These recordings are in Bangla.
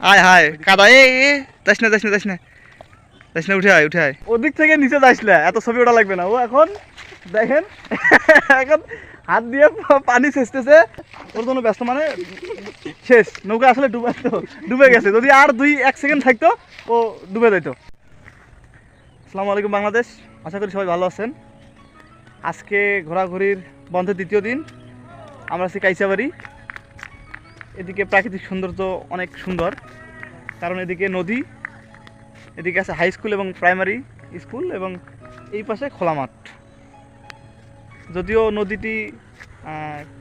আয়, হায়, কাদা এ যাস না যাস না যাস না। যাস না, উঠে আয় উঠে আয়। ওদিক থেকে নিচে যাস না, এত ছবি ওটা লাগবে না। ও এখন, দেখেন, এখন হাত দিয়ে পানি ছেঁচতেছে। ওর জন্য ব্যস্ত মানে শেষ, নৌকা আসলে ডুবে তো ডুবে গেছে। যদি আর দুই, এক সেকেন্ড থাকতো, ও ডুবে যেত। আসসালামু আলাইকুম বাংলাদেশ, আশা করি সবাই ভালো আছেন। আজকে ঘোরাঘুরির বন্ধের দ্বিতীয় দিন। আমরা আছি কাইসাবাড়ি। এদিকে প্রাকৃতিক সৌন্দর্য অনেক সুন্দর। কারণ এদিকে নদী, এদিকে আছে হাই স্কুল এবং প্রাইমারি স্কুল এবং এই পাশে খোলা মাঠ। যদিও নদীটি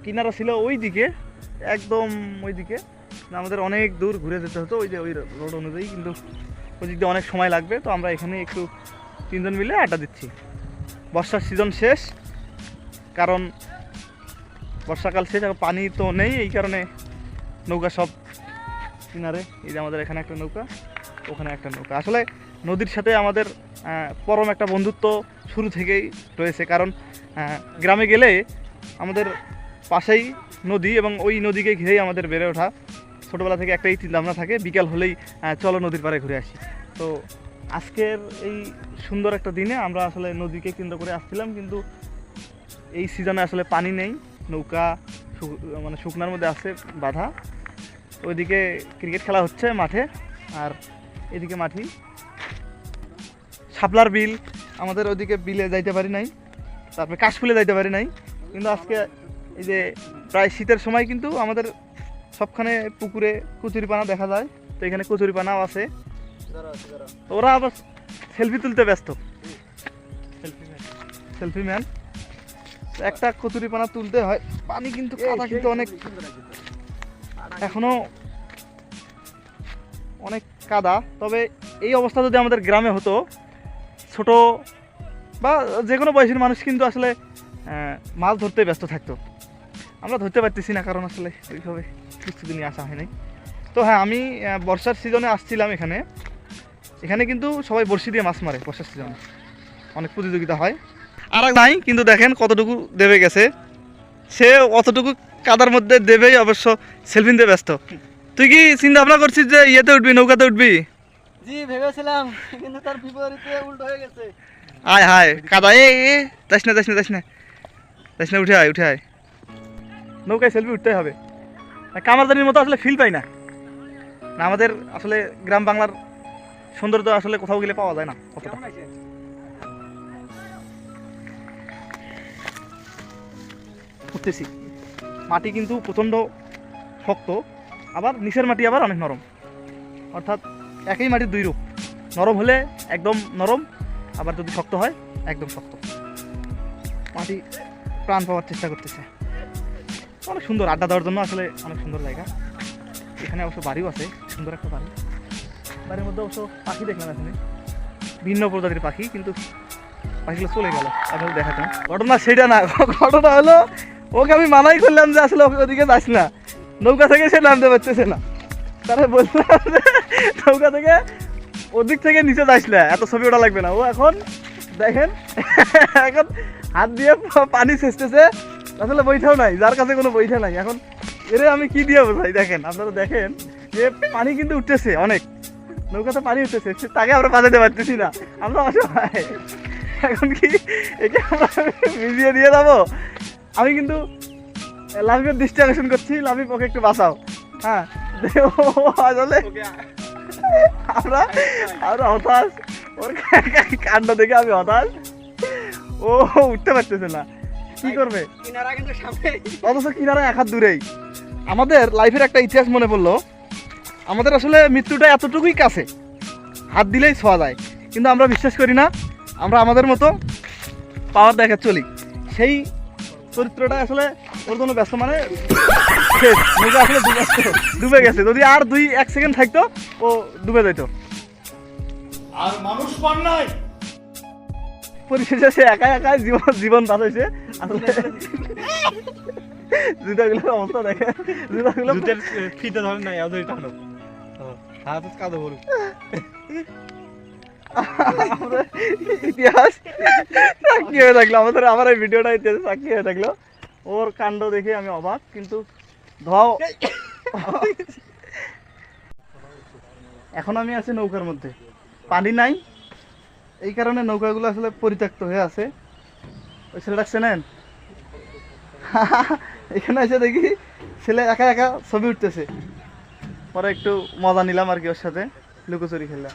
কিনারা ছিল ওই দিকে একদম ওই দিকে আমাদের অনেক দূর ঘুরে যেতে হতো ওই যে ওই রোড অনুযায়ী, কিন্তু ওই দিক অনেক সময় লাগবে, তো আমরা এখানে একটু তিনজন মিলে আড্ডা দিচ্ছি। বর্ষার সিজন শেষ, কারণ বর্ষাকাল শেষ এখন পানি তো নেই, এই কারণে নৌকা সব কিনারে। এই যে আমাদের এখানে একটা নৌকা, ওখানে একটা নৌকা। আসলে নদীর সাথে আমাদের পরম একটা বন্ধুত্ব শুরু থেকেই রয়েছে। কারণ গ্রামে গেলে আমাদের পাশেই নদী এবং ওই নদীকে ঘিরেই আমাদের বেড়ে ওঠা। ছোটোবেলা থেকে একটাই চিন্তা ভাবনা থাকে, বিকাল হলেই চলো নদীর পাড়ে ঘুরে আসি। তো আজকের এই সুন্দর একটা দিনে আমরা আসলে নদীকে কেন্দ্র করে আসছিলাম, কিন্তু এই সিজনে আসলে পানি নেই। নৌকা মানে শুকনার মধ্যে আছে বাধা। ওইদিকে ক্রিকেট খেলা হচ্ছে মাঠে, আর এদিকে মাঠি শাপলার বিল, আমাদের ওইদিকে বিলে যাইতে পারি নাই, তারপরে কাশফুলে যাইতে পারি নাই, কিন্তু আজকে এই যে প্রায় শীতের সময় কিন্তু আমাদের সবখানে পুকুরে কচুরিপানা দেখা যায়, তো এখানে কচুরিপানাও আছে। ওরা আবার সেলফি তুলতে ব্যস্ত। সেলফি ম্যান একটা কচুরিপানা তুলতে হয়, পানি কিন্তু কাদা কিন্তু অনেক। এখনও অনেক কাদা, তবে এই অবস্থা যদি আমাদের গ্রামে হতো, ছোট বা যে কোনো বয়সের মানুষ কিন্তু আসলে মাছ ধরতে ব্যস্ত থাকতো। আমরা ধরতে পারতেছি না, কারণ আসলে ওইভাবে কিছুদিনই আসা হয় নাই তো হ্যাঁ আমি বর্ষার সিজনে আসছিলাম এখানে। এখানে কিন্তু সবাই বড়শি দিয়ে মাছ মারে বর্ষার সিজনে অনেক প্রতিযোগিতা হয়। আর নাই কিন্তু দেখেন কতটুকু দেবে গেছে। সে অতটুকু কাদার মধ্যে দেবেই অবশ্য সেলফি নিতে ব্যস্ত। তুই কি চিন্তা ভাবনা করছিস যে ইয়েতে উঠবি নৌকাতে উঠবি? জি ভেবেছিলাম কিন্তু তার বিপরীতে উল্টো হয়ে গেছে। আয় হায় কাদা এ এ যাস না যাস না যাস না। যাস না উঠে আয় উঠে আয়। নৌকায় সেলফি উঠতে হবে। কামারদানির মতো আসলে ফিল পাই না। না আমাদের আসলে গ্রাম বাংলার সৌন্দর্য আসলে কোথাও গেলে পাওয়া যায় না কতটা উঠতেছি। মাটি কিন্তু প্রচণ্ড শক্ত, আবার নিচের মাটি আবার অনেক নরম। অর্থাৎ একই মাটির দুই রূপ, নরম হলে একদম নরম, আবার যদি শক্ত হয়, একদম শক্ত। মাটি প্রাণ পাওয়ার চেষ্টা করতেছে। অনেক সুন্দর, আড্ডা দেওয়ার জন্য আসলে অনেক সুন্দর জায়গা। এখানে অবশ্য বাড়িও আছে, সুন্দর একটা বাড়ি। বাড়ির মধ্যে অবশ্য পাখি দেখলাম এখানে। ভিন্ন প্রজাতির পাখি, কিন্তু পাখিগুলো চলে গেল। আপনাদের দেখাতে ঘটনা সেটা না, ঘটনা হলো ওকে আমি মানাই করলাম যে আসলে ওদিকে যাস না। নৌকা থেকে সে নামতে পারতেছে না। তারা বললাম যে নৌকা থেকে ওদিক থেকে নিচে যাস না, এত ছবি ওটা লাগবে না। ও এখন দেখেন, এখন হাত দিয়ে পানি ছেঁচতেছে। আসলে বইটাও নাই, যার কাছে কোনো বৈঠা নাই। এখন এরে আমি কি দিয়ে বোঝাই? দেখেন, আপনারা দেখেন যে পানি কিন্তু উঠতেছে অনেক। নৌকাতে পানি উঠতেছে তাকে আমরা বাজাতে পারতেছি না। আমরা অসহায়। এখন কি একে আমরা মিলিয়ে দিয়ে যাব? আমি কিন্তু লাভিকের দৃষ্টি আকর্ষণ করছি লাভিক ওকে একটু বাঁচাও। হ্যাঁ আসলে আমরা আমরা হতাশ। ওর কাণ্ড দেখে আমি হতাশ। ও উঠতে পারতেছে না। কি করবে? কিন্তু অথচ কিনারা এক হাত দূরেই। আমাদের লাইফের একটা ইতিহাস মনে পড়ল। আমাদের আসলে মৃত্যুটা এতটুকুই কাছে। হাত দিলেই ছোঁয়া যায়। কিন্তু আমরা বিশ্বাস করি না। আমরা আমাদের মতো পাওয়ার দেখা চলি। সেই চরিত্রটা আসলে ওর জন্য ব্যস্ত মানে আসলে ডুবে ডুবে গেছে। যদি আর দুই এক সেকেন্ড থাকতো ও ডুবে যেত আর মানুষ পান নাই। পরিশেষে সে একা একা জীবন জীবন বাঁচাইছে। আসলে জুতাগুলোর অবস্থা দেখে। জুতাগুলো ফিতে ধরে নাই আদরি টানো হাত কাদো বলু আমাদের ইতিহাস। সাক্ষী হয়ে থাকল। আমাদের আমার এই ভিডিওটা ইতিহাস সাক্ষী হয়ে থাকল। ওর কাণ্ড দেখে আমি অবাক, কিন্তু ধোয়াও এখন আমি আছি নৌকার মধ্যে। পানি নাই। এই কারণে নৌকাগুলো আসলে পরিত্যক্ত হয়ে আছে। ওই ছেলেটা চেনেন? এখানে এসে দেখি ছেলে একা একা ছবি উঠতেছে। পরে একটু মজা নিলাম আর কি ওর সাথে। লুকোচুরি খেললাম।